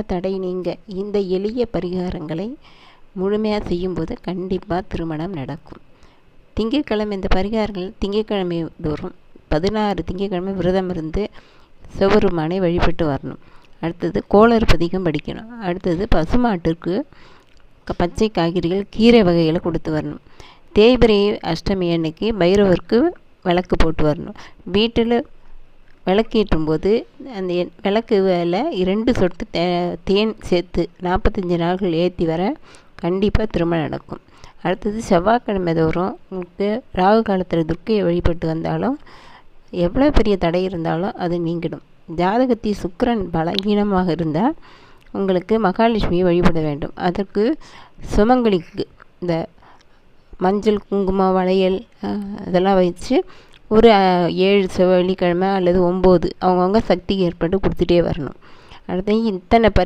தடை நீங்க? இந்த எளிய பரிகாரங்களை முழுமையாக செய்யும்போது கண்டிப்பாக திருமணம் நடக்கும். திங்கட்கிழமை இந்த பரிகாரங்கள் திங்கட்கிழமை தோறும் பதினாறு திங்கட்கிழமை விரதம் இருந்து சிவபெருமானை வழிபட்டு வரணும். அடுத்தது கோளறு பதிகம் படிக்கணும். அடுத்தது பசுமாட்டிற்கு பச்சை காய்கறிகள் கீரை வகைகளை கொடுத்து வரணும். தேய்பிரை அஷ்டமி அன்னைக்கு பைரவருக்கு விளக்கு போட்டு வரணும். வீட்டில் விளக்கேற்றும் போது அந்த விளக்கு வேலை இரண்டு சொட்டு தே- தேன் சேர்த்து நாற்பத்தஞ்சு நாட்கள் ஏற்றி வர கண்டிப்பாக திருமணம் நடக்கும். அடுத்தது செவ்வாய்க்கிழமை தோறும் உங்களுக்கு ராகு காலத்தில் துர்க்கையை வழிபட்டு வந்தாலும் எவ்வளோ பெரிய தடை இருந்தாலும் அது நீங்கிடும். ஜாதகத்தில் சுக்கிரன் பலகீனமாக இருந்தால் உங்களுக்கு மகாலட்சுமியை வழிபட வேண்டும். அதற்கு சுமங்கலிக்கு இந்த மஞ்சள் குங்குமம் வளையல் இதெல்லாம் வச்சு ஒரு ஏழு செவ்வாய் வெள்ளிக்கிழமை அல்லது ஒம்பது அவங்கவுங்க சக்திக்கு ஏற்பட்டு கொடுத்துட்டே வரணும். அடுத்து இத்தனை பரி